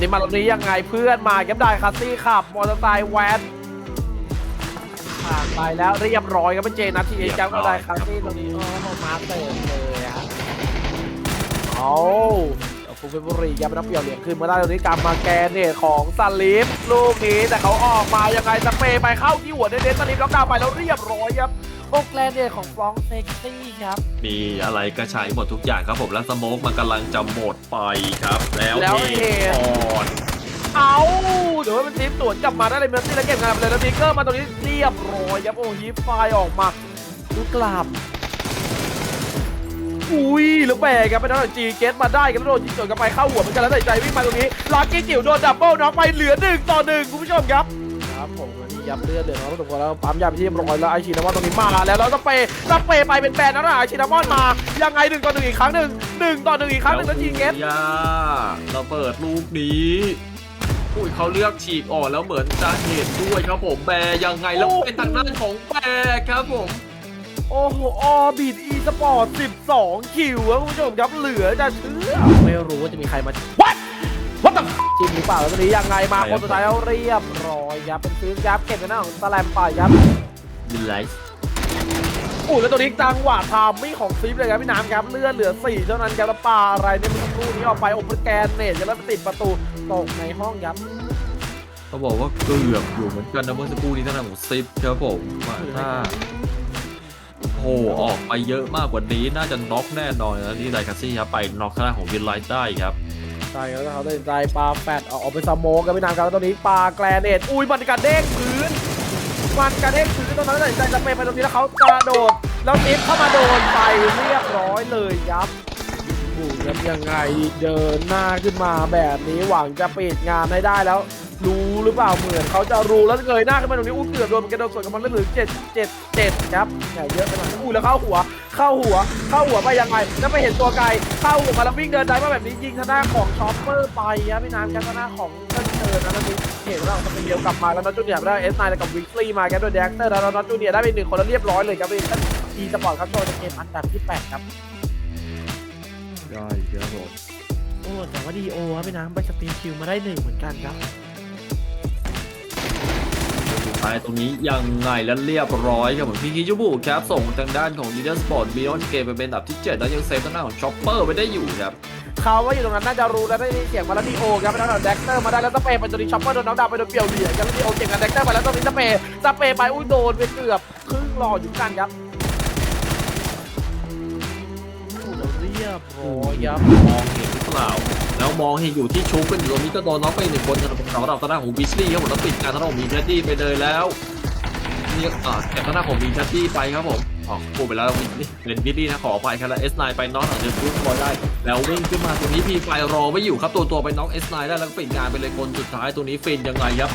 นี่มาตรงนี้ยังไงเพื่อนมาแกมได้คัสซี่ขับ มอเตอร์ไซค์แวนผ่านไปแล้วเรียบร้อยครับเป็นเจนัททีเอแกมก็ได้คัสซี่ตรงนี้โอ้โหมาเต็มเลยอะเอาฟูเฟบุรียับนับเปี่ยวเหรียญขึ้นมาได้ตรงนี้กรรมาแกนเนี่ยของสลิปลูกนี้แต่เขาออกมายังไงสเปย์ไปเข้าที่หัวเดนๆสลิปแล้วดาวน์ไปแล้วเรียบร้อยครับ โอกแกนเนี่ยของฟรองก์เซ็กซี่ครับ มีอะไรก็ใช้หมดทุกอย่างครับผมแล้วสโมกมันกำลังจะหมดไปครับ แล้วแล้วเฮเฮก่อนเอาเดี๋ยวมันทีมสวนกลับมาได้เลยเมสซี่แล้วเก็บงานไปเลยแล้วทิกเกอร์มาตรงนี้เรียบร้อยครับโอ้ฮิปไฟล์ออกมาดูกลับอุ้ยแล้วแบกครับไปทางจีเกตมาได้กันแล้วโดนยิงสวนกลับไปเข้าหัวเหมือนกันแล้วตัดสินใจวิ่งมาตรงนี้ลากี้จิ๋วโดนดับเบิลน็อกไปเหลือหนึ่งต่อหนึ่งคุณผู้ชมครับ ครับผมอันนี้ ยับเลือดเหลือน้องสมควรแล้วปั๊มยาไปที่เรียบร้อยแล้วไอชีนามอนตรงนี้มาแล้วแล้วสเปย์สเปย์ไปเป็นแบนนะนะไอชีนามอนมายังไงหนึ่งต่อหนึ่งอีกครั้งหนึ่งหนึ่งต่อหนึ่งอีกครั้งหนึ่งแล้วจีเกตยาเราเปิดลูกนี้อุ้ยเขาเลือกฉีกออกแล้วเหมือนจะเห็นด้วยครับผมแบร์ยังไงแล้วเป็นทางด้านของแบร์ครับผมโอ้โหออบิดอีสปอร์ต12คิวครับคุณผู้ชมครับเหลือจะเชื่อไม่รู้ว่าจะมีใครมา What What the จริงหรือเปล่าแล้วตอนนี้ยังไงมาคนสุดท้ายแล้วเรียบร้อยครับเป็นซื้อยับเก็บกันหน้าของสแลมไปครับดีไลท์อู้แล้วตัวนี้จังหวะทามไม่ของซิปเลยครับพี่น้ำครับเลือดเหลือ 4 เท่านั้นครับแล้วปลาอะไรเนี่ยเมันคู่นี้ออกไปโอเปอร์แกนเนตแล้วไปติดประตูตกในห้องยับเขาบอกว่าเกือบอยู่เหมือนกันนะเมื่อสักครู่นี้ทางด้านของซิปครับผมว่าถ้าโอ้โหออกไปเยอะมากกว่านี้น่าจะน็อกแน่นอนนะนี่ไดคาซี่ครับไปน็อกข้างหน้าของวินไลท์ได้ครับ ใช่แล้วเขาตัดสินใจปลาแฟดออกไปสโมกครับพี่น้ำครับแล้วตอนนี้ปลาแกรเนตอุ้ยมันกระเด้งพื้นมันกระเด้งพื้นตรงนั้นตัดสินใจจะเป็นไปตรงนี้แล้วเขากระโดด แล้วนิฟเข้ามาโดนไปเรียบร้อยเลยยับบูยับยังไงเดินหน้าขึ้นมาแบบนี้หวังจะปิดงานให้ได้แล้ว รู้หรือเปล่าเหมือนเขาจะรู้แล้วเงยหน้าขึ้นมาตรงนี้อู้เกือบโดนกระโดดสวนกับมันแล้วเหลือเจ็ดเจ็ดเจ็ดครับใหญ่เยอะไปหน่อยอู้แล้วเข้าหัว เข้าหัว เข้าหัวไปยังไงแล้วไปเห็นตัวไกลเข้าหัวมาแล้ววิ่งเดินได้มาแบบนี้ยิงทางหน้าของช็อปเปอร์ไปครับพี่น้ำครับทางหน้าของเติ้ลเชิญนะแล้วนี่เห็นว่าเราจะเป็นเดียวกลับมาแล้วน็อตจูเนียร์ได้เอสไนแล้วกับวิกซี่มาครับโดยแดกเตอร์แล้วน็อตจูเนียร์ได้ไปหนึ่งคนแล้วเรียบร้อยเลยครับเป็นทีสปอร์ตครับโชว์ในเกมอันดับที่แปดครับได้ครับผมโอ้แต่ว่าดีโอครับพี่น้ำไปสตรีคิวมาได้หนึ่งเหมือนกันครับ สุดท้ายตรงนี้ยังไงแล้วเรียบร้อยครับผมพี่คิจูบุครับส่งทางด้านของดีเดอร์สปอร์ตบีออนเกมไปเป็นอันดับที่ 7 แล้วยังเซฟทางด้านของช็อปเปอร์ไว้ได้อยู่ครับเขาว่าอยู่ตรงนั้นน่าจะรู้แล้วได้ยินเสียงมาแล้วดีโอครับแล้วแดกเตอร์มาได้แล้วสเปย์ไปจนดีช็อปเปอร์โดนน้องดาวไปโดนเปี่ยวเหลี่ยครับแล้วดีโอเก่งกับแดกเตอร์ไปแล้วตรงนี้สเปย์สเปย์ไปอุ้ยโดนไปเกือบครึ่งหลอดอยู่กันครับโอ้โหแล้วเรียบร้อยครับมองเห็นหรือเปล่า แล้วมองเห็นอยู่ที่ชูขึ้นอยู่ตรงนี้ก็โดนน็อกไปหนึ่งคนสำหรับสำหรับทางด้านของบิสลี่ครับผมแล้วปิดการทางด้าของมีแคดดี้ไปเลยแล้วนี่อ่าแก็บทางด้าของมีแคดดี้ไปครับผมอ๋อพูดไปแล้วนี่เป็นบิสลี่นะขอไปครับแล้วเอสไนไปน็อกหลังจากฟุตบอลได้ แล้ววิ่งขึ้นมาตรงนี้พีไฟรอไว้อยู่ครับตัวตัวไปน็อก S9 ได้แล้วก็ปิดงานไปเลยคนสุดท้ายตรงนี้ฟินยังไงครับ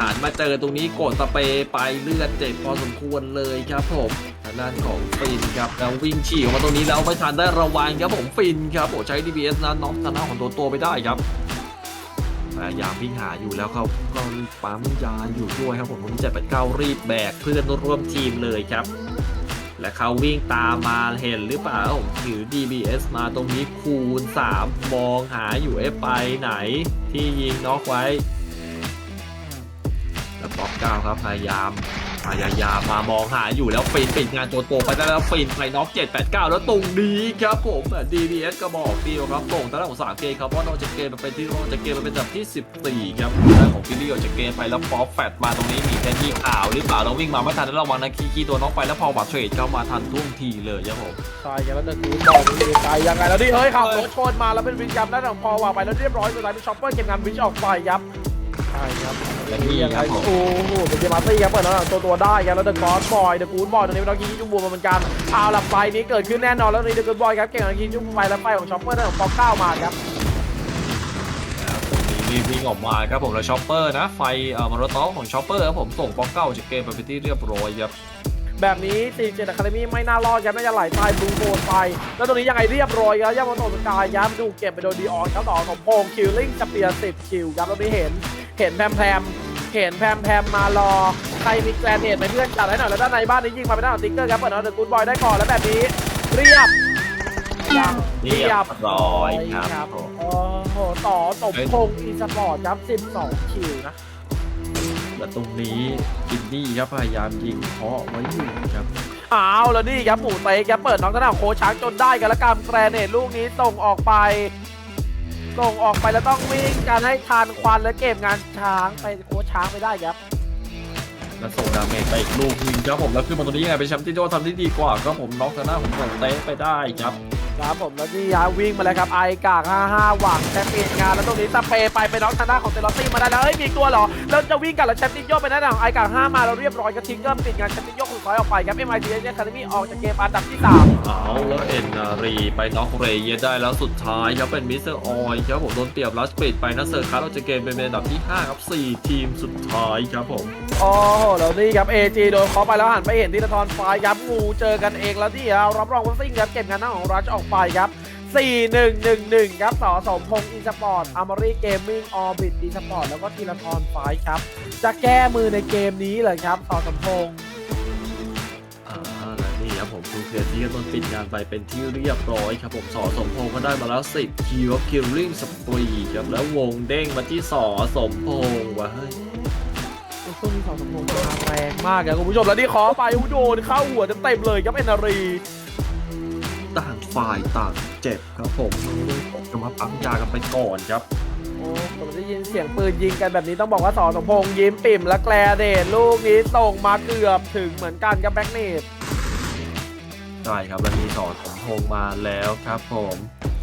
หันมาเจอตรงนี้กดสเปรย์ไปเลือดเจ็บพอสมควรเลยครับผมทางด้านของฟินครับแล้ววิ่งฉี่ออกมาตรงนี้แล้วไม่ทันได้ระวังครับผมฟินครับโอ้ใช้ DBS นั้นน็อกทางด้านของตัวตัวไปได้ครับพยายามวิ่งหาอยู่แล้วเขาก็ปั๊มยาอยู่ด้วยครับผมผมจะไปเก้ารีบแบกเพื่อนร่วมทีมเลยครับ และเขาวิ่งตามมาเห็นหรือเปล่าผมถือ DBS มาตรงนี้คูณ 3 มองหาอยู่เอฟไปไหนที่ยิงน็อกไว้แล้ว ป๊อปเก้าครับพยายามพยายามมามองหาอยู่แล้วฟินปิดงานตัวโตไปได้แล้วฟินไปน็อก7 8 9แล้วตรงนี้ครับผมอะ DBS ก็บอกเดียวครับส่งทางด้านของสามเกมครับเพราะนอกจากเกมมาเป็นที่นอกจากเกมมาเป็นอันดับที่14ครับทางด้านของฟิลลี่ออกจากเกมไปแล้วป๊อปแฟตมาตรงนี้มีแค่ยี่ข่าวหรือเปล่าเราวิ่งมาไม่ทันแล้วระวังนะคีคีตัวน็อกไปแล้วพอบัตรเทรดเข้ามาทันท่วงทีเลยครับผมใช่ครับแล้วเดินคูบอลมีไกลยังไงแล้วดิเฮ้ยขับรถชนมาแล้วเป็นวินยับได้ของพอว่าไปแล้วเรียบร้อยสุดท้ายเป็นช็อปเปอร์เก็บงานวิชออกไปครับ ใช่ครับและนี่ยังคไงรับผมโอ้โหเป็นเจมาร์ตี้ครับเปิดแล้วตัวตัวได้ครับแล้วเดอะกอสบอยเดอะกูดบอยตรงนี้เป็นน้องคิงจุ่มบัวมาเหมือนกันเอาละไฟนี้เกิดขึ้นแน่นอนแล้วนี่เดอะกูดบอยครับเก่งของคิงจุ่มไปแล้วไฟของช็อปเปอร์ได้ของปอเก้ามาครับแล้วตรงนี้รีบวิ่งออกมาครับผมแล้วช็อปเปอร์นะไฟเอ่อมารอตอของช็อปเปอร์ครับผมส่งป๊อกเก้าจากเกมไปเป็นที่เรียบร้อยครับแบบนี้ตีเจนอะคาเดมี่ไม่น่ารอดครับน่าจะไหลตายบลูโบนไป แล้วตรงนี้ยังไงเรียบร้อยครับย่ามาโตสกายย้ำดูเก็บไปโดนดีออนครับต่อของโพงคิลลิ่งสเปียร์สิบคิวครับตรงนี้เห็น เห็นแพมแพมเห็นแพมแพมมารอ ใครมีแกรนเนตไหมเพื่อนจัดให้หน่อยแล้วด้านในบ้านนี้ยิงมาเป็นด้านของติ๊กเกอร์ครับเปิดเอาเดอะกูดบอยได้ก่อนแล้วแบบนี้ เรียบยังเรียบร้อยครับผมโอ้โหต่อสมพงศ์อีสปอร์ตครับ12คิวนะและตรงนี้กินนี่ครับพยายามยิงเคาะไว้อยู่ครับอ้าวแล้วนี่ครับหมูเตะครับเปิดน้องทางด้านของโคชช้างจนได้กันและกำแกรเนตลูกนี้ส่งออกไป ส่งออกไปแล้วต้องวิ่งการให้ทานควันและเก็บงานช้างไปโคชช้างไม่ได้ครับ แล้วส่งดาเมจไปอีกลูกหนึงครับผมแล้วขึ้นมาตรงนี้ยังไงเป็นแชมป์ที่โดทำได้ดีกว่าครับผมน็อกทางหน้าของเตะไปได้ครับ ครับผมแล้วนี่ฮะวิ่งมาเลยครับไอกาก55 หวังแชมป์เปี้ยนงาน แล้วตรงนี้สเปย์ไปไปน้องทางด้านของเซลอตี้มาได้แล้วเอ้ยมีอีกตัวเหรอ แล้วจะวิ่งกันแล้วแชมป์ติโยไปด้านหน้าของไอกาก5มาแล้วเรียบร้อยก็ทิ้งก็ปิดงานแชมป์ติโยคนสุดท้ายออกไปครับ MIT เนี่ยคาเดมี่ออกจากเกมอันดับที่3เอาแล้วเอ็นนารีไปน็อกเรเยได้แล้วสุดท้ายครับเป็นมิสเตอร์ออยครับผมโดนเปรียบลัสปิดไปนะเซอร์คัสเราจะเกมเป็นอันดับที่5ครับ4ทีมสุดท้ายครับผมโอ้โหแล้วนี่ครับ AG โดนเคาะไปแล้วหันไปเห็นทีละทอนไฟครับงูเจอกันเองแล้วที่เอารับรองว่าซิ่งครับเก็บงานหน้าของรัชออกไปครับ 4111 ครับต่อสมพงศ์อีสปอร์ตอามารีเกมมิ่งออบิทอีสปอร์ตแล้วก็ทีละทอนไฟครับ จะแก้มือในเกมนี้เลยครับต่อสมพงศ์อ่าและนี่ครับผมคุณเคียร์ที่ก็ต้นปิดงานไปเป็นที่เรียบร้อยครับผมสอสมพงษ์ก็ได้มาแล้ว 10คิวคิลลิ่งสปรีครับแล้ววงเด้งมาที่สอสมพงษ์ว่ะเฮ้ยช่วงนี้ต่อสมพงศ์มาแรงมากครับคุณผู้ชมแล้วนี่ขอไปโดนเข้าหัวเต็มๆเลยครับเอ็นนารีต่าง ฝ่ายต่างเจ็บครับผมผมจะมาปั๊มยากันไปก่อนครับโอ้ผมได้ยินเสียงปืนยิงกันแบบนี้ต้องบอกว่าสอสมพงษ์ยิ้มปิ่มและแกลเดชลูกนี้ส่งมาเกือบถึงเหมือนกันกับแบ็กเนตใช่ครับแล้วมีสอสมพงษ์มาแล้วครับผม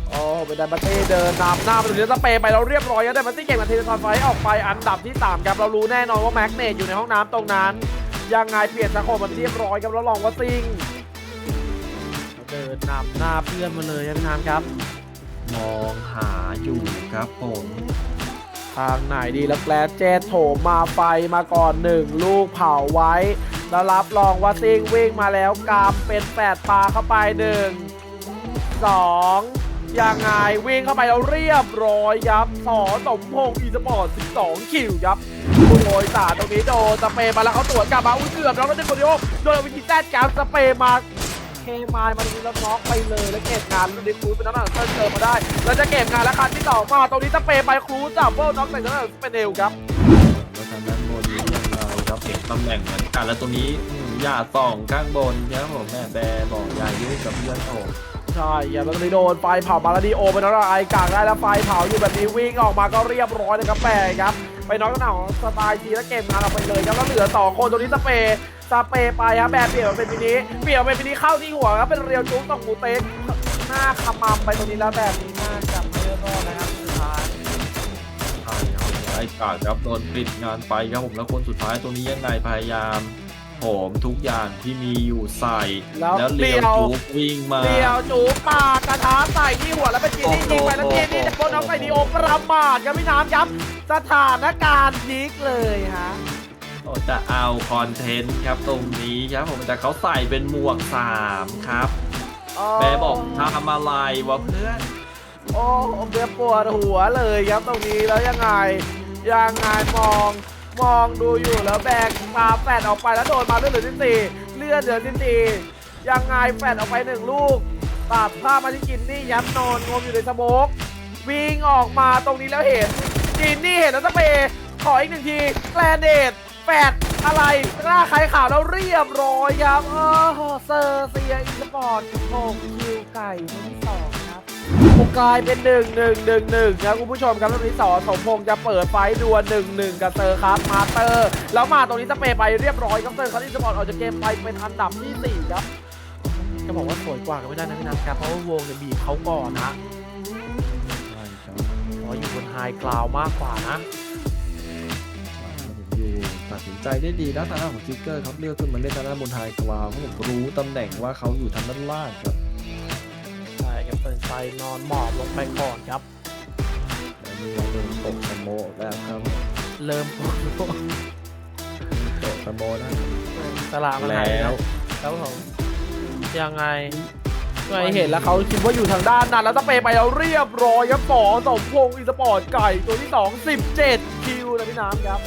โอ้เป็นดันบัตเต้เดินนำหน้าไปตรงนี้สเปย์ไปแล้วเรียบร้อยแล้วดันบัตเต้เก่งมาเทเลทอนไฟออกไปอันดับที่3ครับเรารู้แน่นอนว่าแม็กเนตอยู่ในห้องน้ำตรงนั้นยังไงเปลี่ยนสโคปมาเรียบร้อยครับแล้วลองว่าซิง เดินนำหน้าเพื่อนมาเลยครับพี่น้ำครับ มองหาอยู่ครับผมทางไหนดีแล้วแกลเจตโถมมาไฟมาก่อนหนึ่งลูกเผาไว้ แล้วรับรองว่าซิงวิ่งมาแล้วกามเป็นแปดปลาเข้าไปหนึ่งสองยังไงวิ่งเข้าไปแล้วเรียบร้อยครับสอสมพงศ์อีสปอร์ต 12 คิวครับคุณโอยสาตรงนี้โดนสเปรย์มาแล้วเขาตรวจกลับมาอุ้ยเกือบแล้วก็ดึงคนเดียวโดนวิธีแต้กาวสเปรย์มา เคมายมาตรงนี้แล้วน็อกไปเลยแล้วเก็บงานแล้วดิฟูเป็นน้ำหนักเพิ่มเติมมาได้แล้วจะเก็บงานแล้วคันที่สองมาตรงนี้สเปรย์ไปครูจับเบิลน็อกใส่น้ำหนักเป็นเอวครับแล้วทางด้านบนนี้ยังไงครับเห็นตำแหน่งเหมือนกันแล้วตรงนี้อืมอย่าส่องข้างบนครับผมแม่แบร์บอกอย่ายุ่งกับเพื่อนผมใช่อย่าตรงนี้โดนไฟเผามาแล้วดีโอไปน้องไอกากได้แล้วไฟเผาอยู่แบบนี้วิ่งออกมาก็เรียบร้อยเลยครับแปรครับไปน้องหน้าของสไตล์ทีแล้วเกมงานเราไปเลยครับแล้วเหลือสองคนตรงนี้สเปรย์ สเปรย์ไปครับแบบเปลี่ยนมาเป็นมินิเปลี่ยนมาเป็นมินิเข้าที่หัวครับเป็นเรียวจุ๊กต้องหมูเต็กหน้าขมำไปตรงนี้แล้วแบบนี้น่าจะไม่รอดนะครับสุดท้ายใช่ครับไอ้กาดครับโดนปิดงานไปครับผมแล้วคนสุดท้ายตรงนี้ยังไงพยายามโหมทุกอย่างที่มีอยู่ใส่ แล้วแล้วเดีเลี้ยยววจุกวิ่งมาเดียวจูปากกระทะใส่ที่หัวแล้วเป็นจีนี่ยิงไปแล้วจีนี่จะโดนน้องใส่ดีโอประมาทครับพี่น้ำครับสถานการณ์พลิกเลยฮะโอ้ จะเอาคอนเทนต์ครับตรงนี้ครับผมแต่เขาใส่เป็นหมวก3ครับแบร์บอกทำอะไรวะเพื่อนโอ้เบียปวดหัวเลยครับตรงนี้แล้วยังไงยังไงมองมองดูอยู่แล้วแบกปาแฟดออกไปแล้วโดนมาเลือดเหลือที่สี่เลือดเหลือที่สี่ยังไงแฟดออกไปหนึ่งลูกตัดผ้ามาที่กินนี่ยับนอนงมอยู่ในสโมกวิ่งออกมาตรงนี้แล้วเห็นจินนี่เห็นแล้วสเปย์ขออีกหนึ่งทีแกลนเดต แฟดอะไรหน้าขายข่าวแล้วเรียบร้อยครับเออเซอร์เซียอีสปอร์ตหกคิวไก่คนที่สองครับผมกลายเป็นหนึ่งหนึ่งหนึ่งหนึ่งครับคุณผู้ชมครับตรงนี้สอสมพงษ์จะเปิดไฟดวลหนึ่งหนึ่งกับเซอร์ครับมาเตอร์ แล้วมาตรงนี้สเปย์ไปเรียบร้อยครับเซอร์ครับที่สปอร์ตออกจากเกมไปเป็นอันดับที่สี่ครับจะบอกว่าสวยกว่าก็ไม่ได้นะพี่นัทครับเพราะว่าวงเนี่ยบีบเขาก่อนนะใช่ครับเพราะอยู่บนไฮกราวมากกว่านะอยู่ ตัดสินใจได้ดีนะทางด้านของทิกเกอร์ครับเลือกขึ้นมาเล่นทางด้านบนไฮกราวเพราะผมรู้ตำแหน่งว่าเขาอยู่ทางด้านล่างครับใช่ครับเปิดไฟนอนหมอบลงไปก่อนครับแล้วมีเราเริ่มตกสโมกแล้วครับ เริ่มปวดหัวตกสโมกได้ตลาดมันหายแล้วครับผมยังไงไงเห็นแล้วเขาคิดว่าอยู่ทางด้านนั้นแล้วสเปย์ไปแล้วเรียบร้อยครับปอสมพงศ์อีสปอร์ตไก่ตัวที่ 2 17 คิวนะพี่น้ำครับ